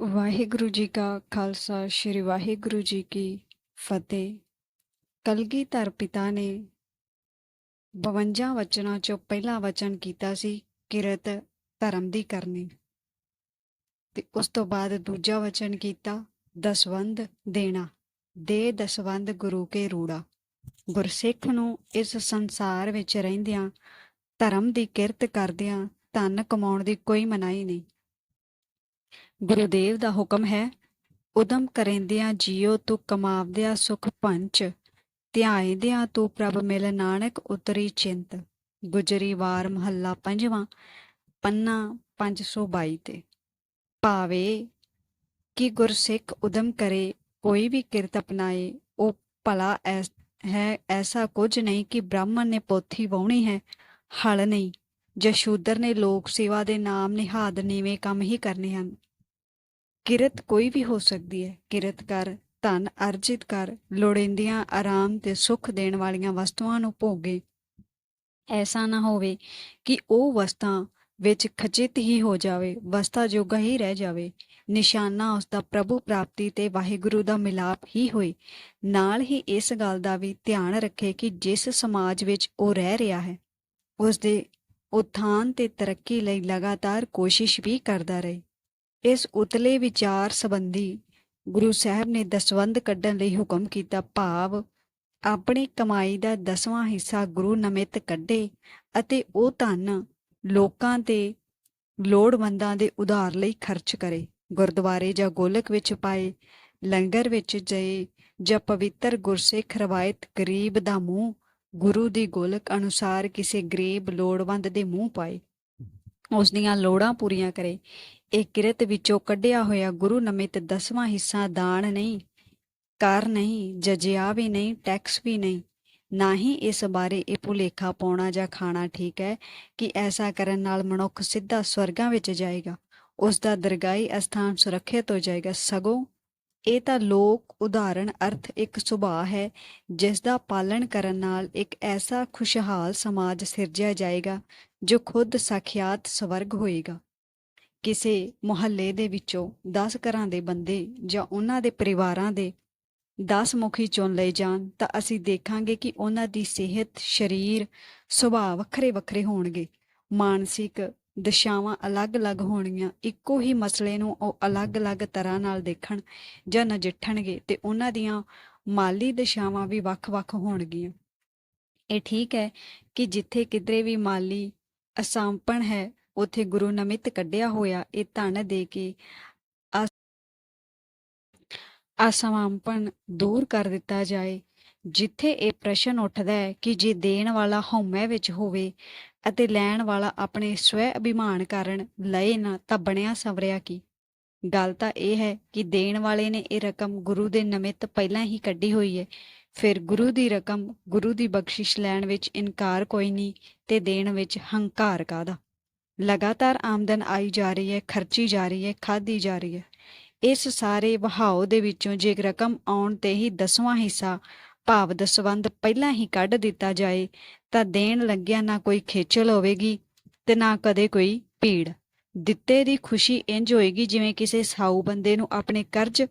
ਵਾਹਿਗੁਰੂ ਜੀ ਕਾ ਖਾਲਸਾ, ਸ੍ਰੀ ਵਾਹਿਗੁਰੂ ਜੀ ਕੀ ਫਤਿਹ। ਕਲਗੀਧਰ ਪਿਤਾ ਨੇ 52 ਵਚਨਾਂ ਚੋਂ ਪਹਿਲਾ ਵਚਨ ਕੀਤਾ ਸੀ, ਕਿਰਤ ਧਰਮ ਦੀ ਕਰਨੀ। ਤੇ ਉਸ ਤੋਂ ਬਾਅਦ ਦੂਜਾ ਵਚਨ ਕੀਤਾ, ਦਸਵੰਦ ਦੇਣਾ, ਦੇ ਦਸਵੰਦ ਗੁਰੂ ਕੇ ਰੂੜਾ। ਗੁਰਸਿੱਖ ਨੂੰ ਇਸ ਸੰਸਾਰ ਵਿੱਚ ਰਹਿੰਦਿਆਂ ਧਰਮ ਦੀ ਕਿਰਤ ਕਰਦਿਆਂ ਧਨ ਕਮਾਉਣ ਦੀ ਕੋਈ ਮਨਾਹੀ ਨਹੀਂ। ਗੁਰੂਦੇਵ ਦਾ ਹੁਕਮ ਹੈ, ਉਦਮ ਕਰੇਂਦਿਆਂ ਜੀਓ ਤੂੰ ਕਮਾਵਦਿਆਂ ਸੁਖ ਪੰਚ ਧਿਆਇਂਦਿਆਂ ਤੂੰ ਪ੍ਰਭ ਮਿਲ ਨਾਨਕ ਉਤਰੀ ਚਿੰਤ। ਗੁਜਰੀ ਵਾਰ ਮਹੱਲਾ ਪੰਜਵਾਂ, ਪੰਨਾ 522 ਤੇ। ਭਾਵੇ ਕਿ ਗੁਰਸਿੱਖ ਉਦਮ ਕਰੇ, ਕੋਈ ਵੀ ਕਿਰਤ ਅਪਣਾਏ, ਉਹ ਭਲਾ ਹੈ ਐਸਾ ਕੁਝ ਨਹੀਂ ਕਿ ਬ੍ਰਾਹਮਣ ਨੇ ਪੋਥੀ ਵਾਉਣੀ ਹੈ, ਹਲ ਨਹੀਂ। ਜਾਂ ਨੇ ਲੋਕ ਸੇਵਾ ਦੇ ਨਾਮ ਨਿਹਾਦ ਨੀਵੇਂ ਕੰਮ ਹੀ ਕਰਨੇ ਹਨ। ਕਿਰਤ ਕੋਈ ਵੀ ਹੋ ਸਕਦੀ ਹੈ। ਕਿਰਤ ਕਰ, ਧਨ ਅਰਜਿਤ ਕਰ, ਲੋੜੀਂਦੀਆਂ ਆਰਾਮ ਤੇ ਸੁੱਖ ਦੇਣ ਵਾਲੀਆਂ ਵਸਤੂਆਂ ਨੂੰ ਭੋਗੇ। ਐਸਾ ਨਾ ਹੋਵੇ ਕਿ ਉਹ ਵਸਤਾਂ ਵਿੱਚ ਖਚਿਤ ਹੀ ਹੋ ਜਾਵੇ, ਵਸਤਾ ਜੋਗਾ ਹੀ ਰਹਿ ਜਾਵੇ। ਨਿਸ਼ਾਨਾ ਉਸ ਦਾ ਪ੍ਰਭੂ ਪ੍ਰਾਪਤੀ ਤੇ ਵਾਹਿਗੁਰੂ ਦਾ ਮਿਲਾਪ ਹੀ ਹੋਏ। ਨਾਲ ਹੀ ਇਸ ਗੱਲ ਦਾ ਵੀ ਧਿਆਨ ਰੱਖੇ ਕਿ ਜਿਸ ਸਮਾਜ ਵਿੱਚ ਉਹ ਰਹਿ ਰਿਹਾ ਹੈ ਉਸ ਦੇ ਉਥਾਨ ਤੇ ਤਰੱਕੀ ਲਈ ਲਗਾਤਾਰ ਕੋਸ਼ਿਸ਼ ਵੀ ਕਰਦਾ ਰਹੇ। ਇਸ ਉਤਲੇ ਵਿਚਾਰ ਸੰਬੰਧੀ ਗੁਰੂ ਸਾਹਿਬ ਨੇ ਦਸਵੰਦ ਕੱਢਣ ਲਈ ਹੁਕਮ ਕੀਤਾ, ਭਾਵ ਆਪਣੀ ਕਮਾਈ ਦਾ ਦਸਵਾਂ ਹਿੱਸਾ ਗੁਰੂ ਨਮਿਤ ਕੱਢੇ ਅਤੇ ਉਹ ਧਨ ਲੋਕਾਂ ਤੇ ਲੋੜਵੰਦਾਂ ਦੇ ਉਧਾਰ ਲਈ ਖਰਚ ਕਰੇ। ਗੁਰਦੁਆਰੇ ਜਾਂ ਗੋਲਕ ਵਿੱਚ ਪਾਏ ਲੰਗਰ ਵਿੱਚ ਜਏ ਜਾਂ ਪਵਿੱਤਰ ਗੁਰਸਿੱਖ ਰਵਾਇਤ ਗਰੀਬ ਦਾ ਮੂੰਹ, ਗੁਰੂ ਦੀ ਗੋਲਕ ਅਨੁਸਾਰ ਕਿਸੇ ਗਰੀਬ ਲੋੜਵੰਦ ਦੇ ਮੂੰਹ ਪਾਏ, ਉਸ ਦੀਆਂ ਲੋੜਾਂ ਪੂਰੀਆਂ ਕਰੇ। ਇਹ ਕਿਰਤ ਵਿੱਚੋਂ ਕੱਢਿਆ ਹੋਇਆ ਗੁਰੂ ਨਮਿਤ ਦਸਵਾਂ ਹਿੱਸਾ ਦਾਨ ਨਹੀਂ, ਕਰ ਨਹੀਂ, ਜਜਿਆ ਵੀ ਨਹੀਂ, ਟੈਕਸ ਵੀ ਨਹੀਂ। ਨਾ ਹੀ ਇਸ ਬਾਰੇ ਇਹ ਭੁਲੇਖਾ ਪਾਉਣਾ ਜਾਂ ਖਾਣਾ ਠੀਕ ਹੈ ਕਿ ਐਸਾ ਕਰਨ ਨਾਲ ਮਨੁੱਖ ਸਿੱਧਾ ਸਵਰਗਾਂ ਵਿੱਚ ਜਾਏਗਾ ਉਸ ਦਾ ਦਰਗਾਹੀ ਅਸਥਾਨ ਸੁਰੱਖਿਅਤ ਹੋ ਜਾਏਗਾ। ਸਗੋਂ ਇਹ ਤਾਂ ਲੋਕ ਉਦਾਹਰਣ ਅਰਥ ਇੱਕ ਸੁਭਾਅ ਹੈ ਜਿਸ ਦਾ ਪਾਲਣ ਕਰਨ ਨਾਲ ਇੱਕ ਐਸਾ ਖੁਸ਼ਹਾਲ ਸਮਾਜ ਸਿਰਜਿਆ ਜਾਏਗਾ, ਜੋ ਖੁਦ ਸਾਖਿਆਤ ਸਵਰਗ ਹੋਏਗਾ। ਕਿਸੇ ਮੁਹੱਲੇ ਦੇ ਵਿੱਚੋਂ 10 ਘਰਾਂ ਦੇ ਬੰਦੇ ਜਾਂ ਉਹਨਾਂ ਦੇ ਪਰਿਵਾਰਾਂ ਦੇ 10 ਮੁਖੀ ਚੁਣ ਲਏ ਜਾਣ, ਤਾਂ ਅਸੀਂ ਦੇਖਾਂਗੇ ਕਿ ਉਹਨਾਂ ਦੀ ਸਿਹਤ, ਸਰੀਰ, ਸੁਭਾਅ ਵੱਖਰੇ ਵੱਖਰੇ ਹੋਣਗੇ। ਮਾਨਸਿਕ ਦਸ਼ਾਵਾਂ ਅਲੱਗ-ਅਲੱਗ ਹੋਣਗੀਆਂ। ਇੱਕੋ ਹੀ ਮਸਲੇ ਨੂੰ ਉਹ ਅਲੱਗ-ਅਲੱਗ ਤਰ੍ਹਾਂ ਨਾਲ ਦੇਖਣ ਜਾਂ ਨਜਿੱਠਣਗੇ ਤੇ ਉਹਨਾਂ ਦੀਆਂ ਮਾਲੀ ਦਸ਼ਾਵਾਂ ਵੀ ਵੱਖ-ਵੱਖ ਹੋਣਗੀਆਂ। ਇਹ ਠੀਕ ਹੈ ਕਿ ਜਿੱਥੇ ਕਿਧਰੇ ਵੀ ਮਾਲੀ ਅਸਾਂਪਣ ਹੈ ਉਥੇ ਗੁਰੂ ਨਮਿਤ ਕੱਢਿਆ ਹੋਇਆ, ਇਹ ਧਨ ਦੇ ਕੇ ਅਸਮਾਂਪਣ ਦੂਰ ਕਰ ਦਿੱਤਾ ਜਾਏ, ਜਿੱਥੇ ਇਹ ਪ੍ਰਸ਼ਨ ਉੱਠਦਾ ਹੈ ਕਿ ਜੇ ਦੇਣ ਵਾਲਾ ਹਉਮੈ ਵਿੱਚ ਹੋਵੇ ਅਤੇ ਲੈਣ ਵਾਲਾ ਆਪਣੇ ਸਵੈ ਅਭਿਮਾਨ ਕਾਰਨ ਲਏ ਨਾ, ਤਾਂ ਬਣਿਆ ਸਵਰਿਆ ਕੀ? ਗੱਲ ਤਾਂ ਇਹ ਹੈ ਕਿ ਦੇਣ ਵਾਲੇ ਨੇ ਇਹ ਰਕਮ ਗੁਰੂ ਦੇ ਨਮਿਤ ਪਹਿਲਾਂ ਹੀ ਕੱਢੀ ਹੋਈ ਹੈ, ਫਿਰ ਗੁਰੂ ਦੀ ਰਕਮ ਗੁਰੂ ਦੀ ਬਖਸ਼ਿਸ਼ ਲੈਣ ਵਿੱਚ ਇਨਕਾਰ ਕੋਈ ਨਹੀਂ ਤੇ ਦੇਣ ਵਿੱਚ ਹੰਕਾਰ ਕਾਦਾ ਲਗਾਤਾਰ ਆਮਦਨ ਆਈ ਜਾ ਰਹੀ ਹੈ, ਖਰਚੀ ਜਾ ਰਹੀ ਹੈ ਖਾਦੀ ਜਾ ਰਹੀ ਹੈ। ਇਸ ਸਾਰੇ ਵਹਾਓ ਦੇ ਵਿੱਚੋਂ ਜੇ ਰਕਮ ਆਉਣ ਤੇ ਹੀ ਦਸਵਾਂ ਹਿੱਸਾ ਭਾਵ ਦਸਵੰਦ ਪਹਿਲਾਂ ਹੀ ਕੱਢ ਦਿੱਤਾ ਜਾਏ, ਤਾਂ ਦੇਣ ਲੱਗਿਆ ਨਾ ਕੋਈ ਖੇਚਲ ਹੋਵੇਗੀ ਤੇ ਨਾ ਕਦੇ ਕੋਈ ਭੀੜ। ਦਿੱਤੇ ਦੀ ਖੁਸ਼ੀ ਇੰਜ ਹੋਏਗੀ ਜਿਵੇਂ ਕਿਸੇ ਸਾਊ ਬੰਦੇ ਨੂੰ ਆਪਣੇ ਕਰਜ਼,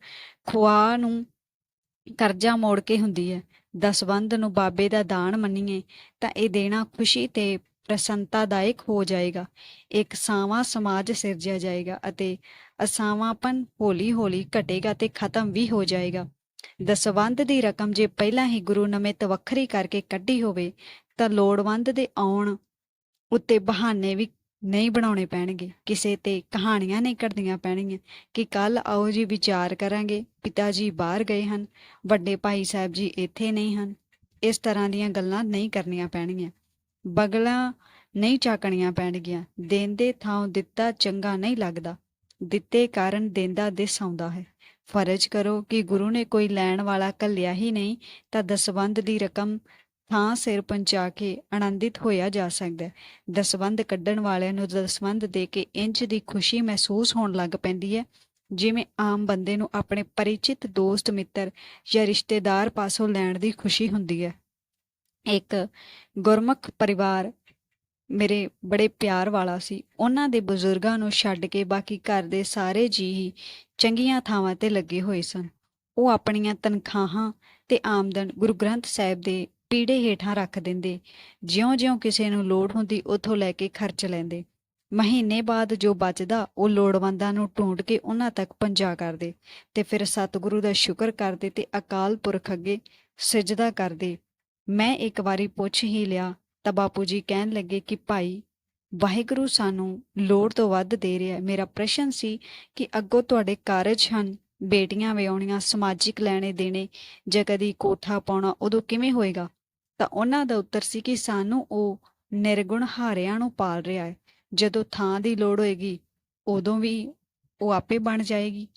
ਖੁਆ ਨੂੰ ਕਰਜ਼ਾ ਮੋੜ ਕੇ ਹੁੰਦੀ ਹੈ। ਦਸਵੰਦ ਨੂੰ ਬਾਬੇ ਦਾ ਦਾਨ ਮੰਨੀਏ, ਤਾਂ ਇਹ ਦੇਣਾ ਖੁਸ਼ੀ ਤੇ ਪ੍ਰਸੰਨਤਾਦਾਇਕ ਹੋ ਜਾਏਗਾ। ਇੱਕ ਸਾਵਾਂ ਸਮਾਜ ਸਿਰਜਿਆ ਜਾਏਗਾ ਅਤੇ ਅਸਾਵਾਂਪਨ ਹੌਲੀ-ਹੌਲੀ ਘਟੇਗਾ ਤੇ ਖਤਮ ਵੀ ਹੋ ਜਾਏਗਾ। ਦਸਵੰਦ ਦੀ ਰਕਮ ਜੇ ਪਹਿਲਾਂ ਹੀ ਗੁਰੂ ਨਮਿਤ ਵੱਖਰੀ ਕਰਕੇ ਕੱਢੀ ਹੋਵੇ, ਤਾਂ ਲੋੜਵੰਦ ਦੇ ਆਉਣ ਉੱਤੇ ਬਹਾਨੇ ਵੀ ਨਹੀਂ ਬਣਾਉਣੇ ਪੈਣਗੇ। ਕਿਸੇ ਤੇ ਕਹਾਣੀਆਂ ਨਹੀਂ ਕੱਢਦੀਆਂ ਪੈਣਗੀਆਂ ਕਿ ਕੱਲ ਆਓ ਜੀ ਵਿਚਾਰ ਕਰਾਂਗੇ, ਪਿਤਾ ਜੀ ਬਾਹਰ ਗਏ ਹਨ, ਵੱਡੇ ਭਾਈ ਸਾਹਿਬ ਜੀ ਇੱਥੇ ਨਹੀਂ ਹਨ। ਇਸ ਤਰ੍ਹਾਂ ਦੀਆਂ ਗੱਲਾਂ ਨਹੀਂ ਕਰਨੀਆਂ ਪੈਣਗੀਆਂ। ਬਗਲਾਂ ਨਹੀਂ ਚਾਕਣੀਆਂ ਪੈਣਗੀਆਂ। ਦੇਂਦੇ ਥਾਂ ਦਿੱਤਾ ਚੰਗਾ ਨਹੀਂ ਲੱਗਦਾ। ਦਿੱਤੇ ਕਾਰਨ ਦੇਂਦਾ ਦਿਸ ਆਉਂਦਾ ਹੈ। ਫਰਜ਼ ਕਰੋ ਕਿ ਗੁਰੂ ਨੇ ਕੋਈ ਲੈਣ ਵਾਲਾ ਕੱਲਿਆ ਹੀ ਨਹੀਂ, ਤਾਂ ਦਸਵੰਦ ਦੀ ਰਕਮ ਥਾਂ ਸਿਰ ਪਹੁੰਚਾ ਕੇ ਆਨੰਦਿਤ ਹੋਇਆ ਜਾ ਸਕਦਾ ਹੈ। ਦਸਵੰਦ ਕੱਢਣ ਵਾਲਿਆਂ ਨੂੰ ਦਸਵੰਦ ਦੇ ਕੇ ਇੰਚ ਦੀ ਖੁਸ਼ੀ ਮਹਿਸੂਸ ਹੋਣ ਲੱਗ ਪੈਂਦੀ ਹੈ, ਜਿਵੇਂ ਆਮ ਬੰਦੇ ਨੂੰ ਆਪਣੇ ਪਰਿਚਿਤ ਦੋਸਤ, ਮਿੱਤਰ ਜਾਂ ਰਿਸ਼ਤੇਦਾਰ ਪਾਸੋਂ ਲੈਣ ਦੀ ਖੁਸ਼ੀ ਹੁੰਦੀ ਹੈ। ਇੱਕ ਗੁਰਮੁਖ ਪਰਿਵਾਰ ਮੇਰੇ ਬੜੇ ਪਿਆਰ ਵਾਲਾ ਸੀ। ਉਹਨਾਂ ਦੇ ਬਜ਼ੁਰਗਾਂ ਨੂੰ ਛੱਡ ਕੇ ਬਾਕੀ ਘਰ ਦੇ ਸਾਰੇ ਜੀ ਹੀ ਚੰਗੀਆਂ ਥਾਵਾਂ ਤੇ ਲੱਗੇ ਹੋਏ ਸਨ। ਉਹ ਆਪਣੀਆਂ ਤਨਖਾਹਾਂ ਤੇ ਆਮਦਨ ਗੁਰੂ ਗ੍ਰੰਥ ਸਾਹਿਬ ਦੇ ਪੀੜੇ ਹੇਠਾਂ ਰੱਖ ਦਿੰਦੇ। ਜਿਉਂ-ਜਿਉਂ ਕਿਸੇ ਨੂੰ ਲੋੜ ਹੁੰਦੀ, ਉਥੋਂ ਲੈ ਕੇ ਖਰਚ ਲੈਂਦੇ। ਮਹੀਨੇ ਬਾਅਦ ਜੋ ਬਚਦਾ, ਉਹ ਲੋੜਵੰਦਾਂ ਨੂੰ ਢੂੰਡ ਕੇ ਉਹਨਾਂ ਤੱਕ ਪਹੁੰਚਾ ਕਰਦੇ ਤੇ ਫਿਰ ਸਤਿਗੁਰੂ ਦਾ ਸ਼ੁਕਰ ਕਰਦੇ ਤੇ ਅਕਾਲ ਪੁਰਖ ਅੱਗੇ ਸਜਦਾ ਕਰਦੇ। ਮੈਂ ਇੱਕ ਵਾਰੀ ਪੁੱਛ ਹੀ ਲਿਆ ਤਾਂ ਬਾਪੂ ਜੀ ਕਹਿਣ ਲੱਗੇ ਕਿ ਭਾਈ, ਵਾਹਿਗੁਰੂ ਸਾਨੂੰ ਲੋੜ ਤੋਂ ਵੱਧ ਦੇ ਰਿਹਾ ਮੇਰਾ ਪ੍ਰਸ਼ਨ ਸੀ ਕਿ ਅੱਗੋਂ ਤੁਹਾਡੇ ਕਾਰਜ ਹਨ, ਬੇਟੀਆਂ ਵਿਆਹੁਣੀਆਂ, ਸਮਾਜਿਕ ਲੈਣੇ ਦੇਣੇ ਜਾਂ ਕਦੀ ਕੋਠਾ ਪਾਉਣਾ, ਉਦੋਂ ਕਿਵੇਂ ਹੋਏਗਾ? ਤਾਂ ਉਹਨਾਂ ਦਾ ਉੱਤਰ ਸੀ ਕਿ ਸਾਨੂੰ ਉਹ ਨਿਰਗੁਣ ਹਾਰਿਆਂ ਨੂੰ ਪਾਲ ਰਿਹਾ ਹੈ। ਜਦੋਂ ਥਾਂ ਦੀ ਲੋੜ ਹੋਏਗੀ, ਉਦੋਂ ਵੀ ਉਹ ਆਪੇ ਬਣ ਜਾਏਗੀ।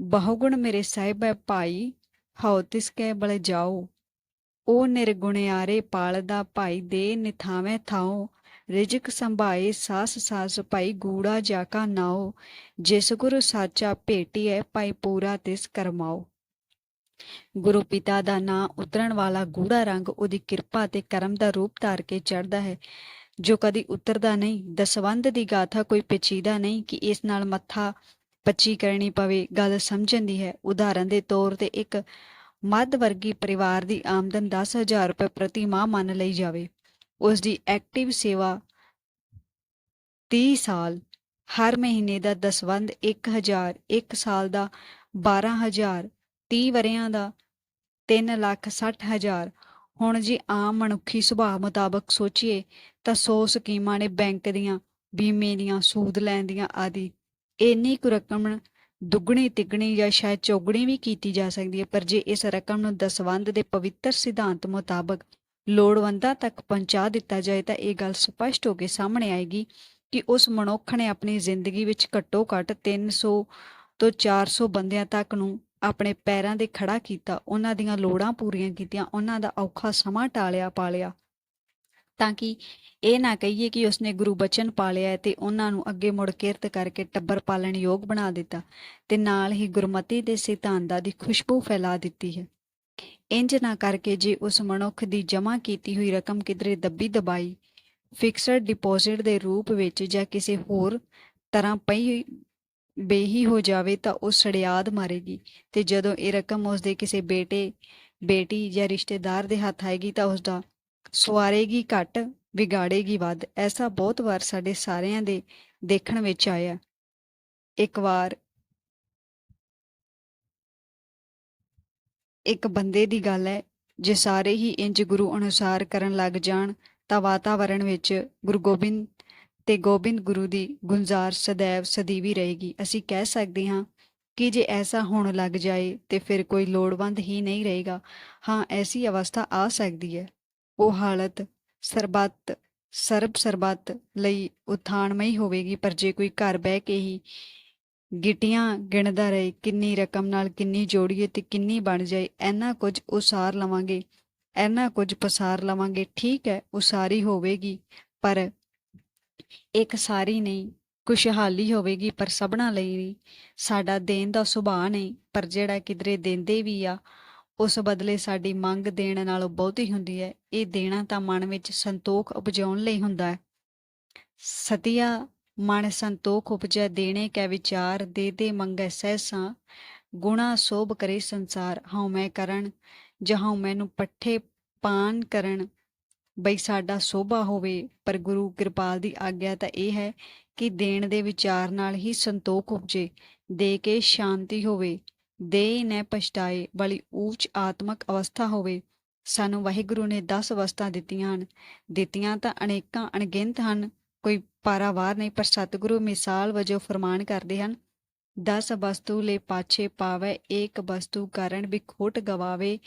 ਬਹੁਗੁਣ ਮੇਰੇ ਸਾਹਿਬ ਹੈ ਭਾਈ, ਹਉ ਤਿਸ ਕੈ ਬਲ ਜਾਓ। ਉਹ ਨਿਰਗੁਣਿਆਰੇ ਪਾਲਦਾ ਭਾਈ ਦੇ ਨਿਥਾਵੇਂ ਥਾਓ ਰਿਜਕ ਸੰਭਾਏ ਸਾਸ ਸਾਸ ਭਾਈ ਗੂੜਾ ਜਾਕਾ ਨਾਓ ਜਿਸ ਗੁਰੂ ਸਾਚਾ ਭੇਟੀਐ ਭਾਈ ਪੂਰਾ ਤਿਸ ਕਰਮਾਓ ਗੁਰੂ ਪਿਤਾ ਦਾ ਨਾਂ ਉਤਰਨ ਵਾਲਾ ਗੂੜਾ ਰੰਗ ਉਹਦੀ ਕਿਰਪਾ ਤੇ ਕਰਮ ਦਾ ਰੂਪ ਧਾਰ ਕੇ ਚੜਦਾ ਹੈ। ਜੋ ਕਦੀ ਉਤਰਦਾ ਨਹੀਂ ਦਸਵੰਦ ਦੀ ਗਾਥਾ ਕੋਈ ਪੇਚੀਦਾ ਨਹੀਂ ਕਿ ਇਸ ਨਾਲ ਮੱਥਾ ਪੱਚੀ ਕਰਨੀ ਪਵੇ, ਗੱਲ ਸਮਝਣ ਦੀ ਹੈ। ਉਦਾਹਰਨ ਦੇ ਤੌਰ ਤੇ ਇੱਕ ਮੱਧ ਵਰਗੀ ਪਰਿਵਾਰ ਦੀ ਆਮਦਨ 10000 ਰੁਪਏ ਪ੍ਰਤੀ ਮਾਹ ਮੰਨ ਲਈ ਜਾਵੇ। ਉਸ ਦੀ ਐਕਟਿਵ ਸੇਵਾ 30 ਸਾਲ, ਹਰ ਮਹੀਨੇ ਦਾ ਦਸਵੰਦ 1000 ਇੱਕ ਸਾਲ ਦਾ 12000 30 ਵਰਿਆਂ ਦਾ 3 ਲੱਖ 60 ਹਜ਼ਾਰ। ਹੁਣ ਜੇ ਆਮ ਮਨੁੱਖੀ ਸੁਭਾਅ ਮੁਤਾਬਕ ਸੋਚੀਏ, ਤਾਂ 100 ਸਕੀਮਾਂ ਨੇ ਬੈਂਕ ਦੀਆਂ, ਬੀਮੇ ਦੀਆਂ, ਸੂਦ ਲੈਣ ਦੀਆਂ ਆਦਿ। ਇੰਨੀ ਕੁ ਰਕਮ ਦੁੱਗਣੀ, ਤਿੱਗਣੀ ਜਾਂ ਸ਼ਾਇਦ ਚੌਗਣੀ ਵੀ ਕੀਤੀ ਜਾ ਸਕਦੀ ਹੈ, ਪਰ ਜੇ ਇਸ ਰਕਮ ਨੂੰ ਦਸਵੰਦ ਦੇ ਪਵਿੱਤਰ ਸਿਧਾਂਤ ਮੁਤਾਬਕ ਲੋੜਵੰਦਾਂ ਤੱਕ ਪਹੁੰਚਾ ਦਿੱਤਾ ਜਾਏ, ਤਾਂ ਇਹ ਗੱਲ ਸਪਸ਼ਟ ਹੋ ਕੇ ਸਾਹਮਣੇ ਆਏਗੀ ਕਿ ਉਸ ਮਨੁੱਖ ਨੇ ਆਪਣੀ ਜ਼ਿੰਦਗੀ ਵਿੱਚ ਘੱਟੋ ਘੱਟ 300 ਤੋਂ 400 ਬੰਦਿਆਂ ਤੱਕ ਨੂੰ ਆਪਣੇ ਪੈਰਾਂ ਦੇ ਖੜਾ ਕੀਤਾ, ਉਹਨਾਂ ਦੀਆਂ ਲੋੜਾਂ ਪੂਰੀਆਂ ਕੀਤੀਆਂ, ਉਹਨਾਂ ਦਾ ਔਖਾ ਸਮਾਂ ਟਾਲਿਆ ਪਾਲਿਆ। ਤਾਂ ਕਿ ਇਹ ਨਾ ਕਹੀਏ ਕਿ ਉਸਨੇ ਗੁਰੂ ਬਚਨ ਪਾਲਿਆ ਤੇ ਉਹਨਾਂ ਨੂੰ ਅੱਗੇ ਮੁੜ ਕਿਰਤ ਕਰਕੇ ਟੱਬਰ ਪਾਲਣ ਯੋਗ ਬਣਾ ਦਿੱਤਾ ਤੇ ਨਾਲ ਹੀ ਗੁਰਮਤੀ ਦੇ ਸਿਧਾਂਤਾਂ ਦੀ ਖੁਸ਼ਬੂ ਫੈਲਾ ਦਿੱਤੀ ਹੈ। ਇੰਜ ਨਾ ਕਰਕੇ ਜੇ ਉਸ ਮਨੁੱਖ ਦੀ ਜਮ੍ਹਾਂ ਕੀਤੀ ਹੋਈ ਰਕਮ ਕਿਧਰੇ ਦੱਬੀ ਦਬਾਈ ਫਿਕਸਡ ਡਿਪੋਜ਼ਿਟ ਦੇ ਰੂਪ ਵਿੱਚ ਜਾਂ ਕਿਸੇ ਹੋਰ ਤਰ੍ਹਾਂ ਪਈ ਬੇਹੀ ਹੋ ਜਾਵੇ ਤਾਂ ਉਹ ਸੜਿਆਦ ਮਾਰੇਗੀ ਤੇ ਜਦੋਂ ਇਹ ਰਕਮ ਉਸ ਦੇ ਕਿਸੇ ਬੇਟੇ, ਬੇਟੀ ਜਾਂ ਰਿਸ਼ਤੇਦਾਰ ਦੇ ਹੱਥ ਆਏਗੀ ਤਾਂ ਉਸ ਦਾ ਸਵਾਰੇਗੀ ਘੱਟ, ਵਿਗਾੜੇਗੀ ਵੱਧ, ਐਸਾ ਬਹੁਤ ਵਾਰ ਸਾਡੇ ਸਾਰਿਆਂ ਦੇ ਦੇਖਣ ਵਿੱਚ ਆਇਆ। ਇੱਕ ਵਾਰ ਇੱਕ ਬੰਦੇ ਦੀ ਗੱਲ ਹੈ, ਜੇ ਸਾਰੇ ਹੀ ਇੰਜ ਗੁਰੂ ਅਨੁਸਾਰ ਕਰਨ ਲੱਗ ਜਾਣ, ਤਾਂ ਵਾਤਾਵਰਣ ਵਿੱਚ ਗੁਰੂ ਗੋਬਿੰਦ ਤੇ ਗੋਬਿੰਦ ਗੁਰੂ ਦੀ ਗੁੰਜ਼ਾਰ ਸदैव ਸਦੀਵੀ ਰਹੇਗੀ। ਅਸੀਂ ਕਹਿ ਸਕਦੇ ਹਾਂ ਕਿ ਜੇ ਐਸਾ ਹੋਣ ਲੱਗ ਜਾਏ ਤੇ ਫਿਰ ਕੋਈ ਲੋੜਵੰਦ ਹੀ ਨਹੀਂ ਰਹੇਗਾ। ਹਾਂ, ਐਸੀ ਅਵਸਥਾ ਆ ਸਕਦੀ ਹੈ। ਉਹ ਹਾਲਤ ਸਰਬੱਤ, ਸਰਬ ਸਰਬੱਤ ਲਈ ਉਥਾਨਮਈ ਹੋਵੇਗੀ, ਪਰ ਜੇ ਕੋਈ ਘਰ ਬਹਿ ਕੇ ਹੀ ਗਿਟੀਆਂ ਗਿਣਦਾ ਰਹੇ, ਕਿੰਨੀ ਰਕਮ ਨਾਲ ਕਿੰਨੀ ਜੋੜੀਏ ਤੇ ਕਿੰਨੀ ਬਣ ਜਾਏ, ਐਨਾ ਕੁਝ ਉਸਾਰ ਲਵਾਂਗੇ, ਐਨਾ ਕੁਝ ਪਸਾਰ ਲਵਾਂਗੇ, ਠੀਕ ਹੈ, ਉਸਾਰੀ ਹੋਵੇਗੀ, ਪਰ ਇੱਕ ਸਾਰੀ ਨਹੀਂ, ਖੁਸ਼ਹਾਲੀ ਹੋਵੇਗੀ, ਪਰ ਸਭਨਾ ਲਈ ਨਹੀਂ ਸਾਡਾ ਦੇਣ ਦਾ ਸੁਭਾਅ ਨਹੀਂ, ਪਰ ਜਿਹੜਾ ਕਿਧਰੇ ਦਿੰਦੇ ਵੀ ਆ ਉਸ ਬਦਲੇ ਸਾਡੀ ਮੰਗ ਦੇਣ ਨਾਲੋਂ ਬਹੁਤੀ ਹੁੰਦੀ ਹੈ। ਇਹ ਦੇਣਾ ਤਾਂ ਮਨ ਵਿੱਚ ਸੰਤੋਖ ਉਪਜਾਉਣ ਲਈ ਹੁੰਦਾ ਹੈ। ਸਤਿਆ, ਮਨ ਸੰਤੋਖ ਉਪਜੈ, ਦੇਣੇ ਕੈ ਵਿਚਾਰ, ਦੇ ਦੇ ਮੰਗੈ ਸਹਿਸਾ, ਗੁਣਾ ਸੋਭ ਕਰੇ ਸੰਸਾਰ। ਹਉ ਮੈਂ ਕਰਨ ਜਹਾਂ ਮੈਨੂੰ ਪੱਠੇ ਪਾਨ ਕਰਨ, ਬਈ ਸਾਡਾ ਸੋਭਾ ਹੋਵੇ। ਪਰ ਗੁਰੂ ਕਿਰਪਾਲ ਦੀ ਆਗਿਆ ਤਾਂ ਇਹ ਹੈ ਕਿ ਦੇਣ ਦੇ ਵਿਚਾਰ ਨਾਲ ਹੀ ਸੰਤੋਖ ਉਪਜੇ, ਦੇ ਕੇ ਸ਼ਾਂਤੀ ਹੋਵੇ। ਦੇ ਨ ਪਛਤਾਏ ਵਾਲੀ ਉੱਚ ਆਤਮਕ ਅਵਸਥਾ ਹੋਵੇ। ਸਾਨੂੰ ਵਾਹਿਗੁਰੂ ਨੇ 10 ਅਵਸਥਾ ਦਿੱਤੀਆਂ ਹਨ। ਦਿੱਤੀਆਂ ਤਾਂ ਅਨੇਕਾਂ ਅਣਗਿਣਤ ਹਨ। ਕੋਈ ਪਾਰਾਵਾਰ ਨਹੀਂ, ਪਰ ਸਤਿਗੁਰੂ ਮਿਸਾਲ ਵਜੋਂ ਫਰਮਾਨ ਕਰਦੇ ਹਨ 10 ਵਸਤੂ ਲੈ ਪਾਛੇ ਪਾਵੇ, ਏਕ ਵਸਤੂ ਕਾਰਨ ਵੀ ਖੋਟ ਗਵਾਵੇ।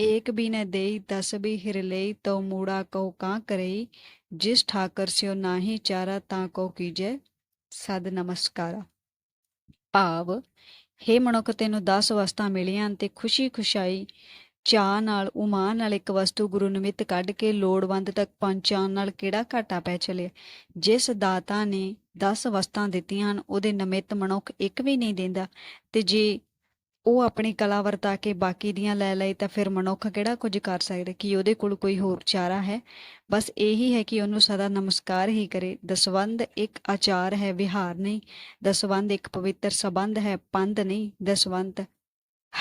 ਏਕ ਵੀ ਨ ਦੇਈ, ਦਸ ਵੀ ਹਿਰ ਲਈ, ਤਉ ਮੂੜਾ ਕਉ ਕਾਂ ਕਰਈ। ਜਿਸ ਠਾਕਰ ਸਿਓ ਨਾਹੀ ਚਾਰਾ, ਤਾਂ ਕੋ ਕੀਜੈ। ਸਦ ਨਮਸਕਾਰ। ਭਾਵ ਹੇ ਮਨੁੱਖ, ਤੈਨੂੰ 10 ਵਸਤਾਂ ਮਿਲੀਆਂ ਹਨ ਤੇ ਖੁਸ਼ੀ ਖੁਸ਼ਾਈ। ਚਾਹ ਨਾਲ, ਉਮਾਨ ਨਾਲ ਇੱਕ ਵਸਤੂ ਗੁਰੂ ਨਿਮਿਤ ਕੱਢ ਕੇ ਲੋੜਵੰਦ ਤੱਕ ਪਹੁੰਚਾਉਣ ਨਾਲ ਕਿਹੜਾ ਘਾਟਾ ਪੈ ਚਲੇ ਜਿਸ ਦਾਤਾ ਨੇ 10 ਵਸਤਾਂ ਦਿੱਤੀਆਂ ਹਨ, ਉਹਦੇ ਨਿਮਿਤ ਮਨੁੱਖ ਇੱਕ ਵੀ ਨਹੀਂ ਦਿੰਦਾ। ਤੇ ਜੇ ਉਹ ਆਪਣੀ ਕਲਾ ਵਰਤਾ ਕੇ ਬਾਕੀ ਦੀਆਂ ਲੈ ਲਏ ਤਾਂ ਫਿਰ ਮਨੁੱਖ ਕਿਹੜਾ ਕੁਝ ਕਰ ਸਕਦਾ ਕਿ ਉਹਦੇ ਕੋਲ ਕੋਈ ਹੋਰ ਚਾਰਾ ਹੈ? ਬਸ ਇਹੀ ਹੈ ਕਿ ਉਹਨੂੰ ਸਦਾ ਨਮਸਕਾਰ ਹੀ ਕਰੇ। ਦਸਵੰਦ ਇੱਕ ਆਚਾਰ ਹੈ, ਵਿਹਾਰ ਨਹੀਂ। ਦਸਵੰਦ ਇੱਕ ਪਵਿੱਤਰ ਸਬੰਧ ਹੈ, ਪੰਧ ਨਹੀਂ। ਦਸਵੰਤ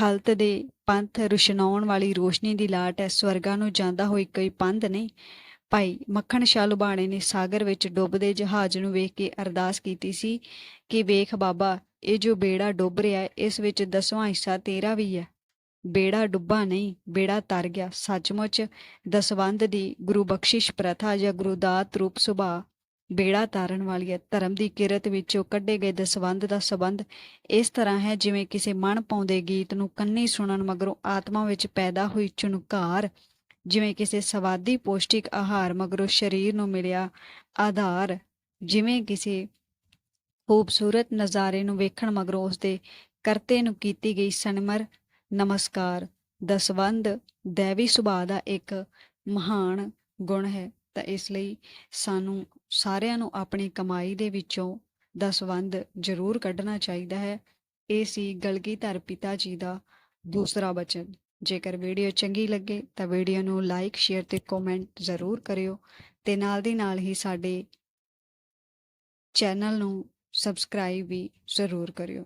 ਹਲਤ ਦੇ ਪੰਥ ਰੁਸ਼ਨਾਉਣ ਵਾਲੀ ਰੋਸ਼ਨੀ ਦੀ ਲਾਟ ਹੈ। ਸਵਰਗਾਂ ਨੂੰ ਜਾਂਦਾ ਹੋਈ ਕੋਈ ਪੰਧ ਨਹੀਂ। ਭਾਈ ਮੱਖਣ ਸ਼ਾਹ ਲੁਬਾਣੇ ਨੇ ਸਾਗਰ ਵਿੱਚ ਡੁੱਬਦੇ ਜਹਾਜ਼ ਨੂੰ ਵੇਖ ਕੇ ਅਰਦਾਸ ਕੀਤੀ ਸੀ ਕਿ ਵੇਖ ਬਾਬਾ ਇਹ ਜੋ ਬੇੜਾ ਡੁੱਬ ਰਿਹਾ ਇਸ ਵਿੱਚ ਦਸਵਾਂ ਹਿੱਸਾ ਤੇਰਾ ਵੀ ਹੈ। ਬੇੜਾ ਡੁੱਬਾ ਨਹੀਂ, ਬੇੜਾ ਤਰ ਗਿਆ। ਸੱਚਮੁੱਚ ਦਸਵੰਦ ਦੀ ਗੁਰੂ ਬਖਸ਼ਿਸ਼ ਪ੍ਰਥਾ ਜਾਂ ਗੁਰੂ ਰੂਪ ਸੁਭਾ ਬੇੜਾ ਤਾਰਨ ਵਾਲੀ ਹੈ। ਧਰਮ ਦੀ ਕਿਰਤ ਵਿੱਚੋਂ ਕੱਢੇ ਗਏ ਦਸਵੰਦ ਦਾ ਸਬੰਧ ਇਸ ਤਰ੍ਹਾਂ ਹੈ, ਜਿਵੇਂ ਕਿਸੇ ਮਨ ਪਾਉਂਦੇ ਗੀਤ ਨੂੰ ਕੰਨੀ ਸੁਣਨ ਮਗਰੋਂ ਆਤਮਾ ਵਿੱਚ ਪੈਦਾ ਹੋਈ ਚੁਨਕਾਰ ਜਿਵੇਂ ਕਿਸੇ ਸਵਾਦੀ ਪੋਸ਼ਟਿਕ ਆਹਾਰ ਮਗਰੋਂ ਸਰੀਰ ਨੂੰ ਮਿਲਿਆ ਆਧਾਰ, ਜਿਵੇਂ ਕਿਸੇ ਖੂਬਸੂਰਤ ਨਜ਼ਾਰੇ ਨੂੰ ਵੇਖਣ ਮਗਰੋਂ ਉਸਦੇ ਕਰਤੇ ਨੂੰ ਕੀਤੀ ਗਈ ਸਨਮਰ ਨਮਸਕਾਰ ਦਸਵੰਦ ਦੇਵੀ ਸੁਭਾਅ ਦਾ ਇੱਕ ਮਹਾਨ ਗੁਣ ਹੈ। ਤਾਂ ਇਸ ਲਈ ਸਾਨੂੰ ਸਾਰਿਆਂ ਨੂੰ ਆਪਣੀ ਕਮਾਈ ਦੇ ਵਿੱਚੋਂ ਦਸਵੰਦ ਜ਼ਰੂਰ ਕੱਢਣਾ ਚਾਹੀਦਾ ਹੈ। ਇਹ ਸੀ ਗਲਗੀਧਰ ਪਿਤਾ ਜੀ ਦਾ ਦੂਸਰਾ ਬਚਨ। ਜੇਕਰ ਵੀਡੀਓ ਚੰਗੀ ਲੱਗੇ ਤਾਂ ਵੀਡੀਓ ਨੂੰ ਲਾਈਕ, ਸ਼ੇਅਰ ਤੇ ਕਮੈਂਟ ਜ਼ਰੂਰ ਕਰਿਓ ਤੇ ਨਾਲ ਦੀ ਨਾਲ ਹੀ ਸਾਡੇ ਚੈਨਲ ਨੂੰ ਸਬਸਕ੍ਰਾਈਬ ਵੀ ਜ਼ਰੂਰ ਕਰਿਓ।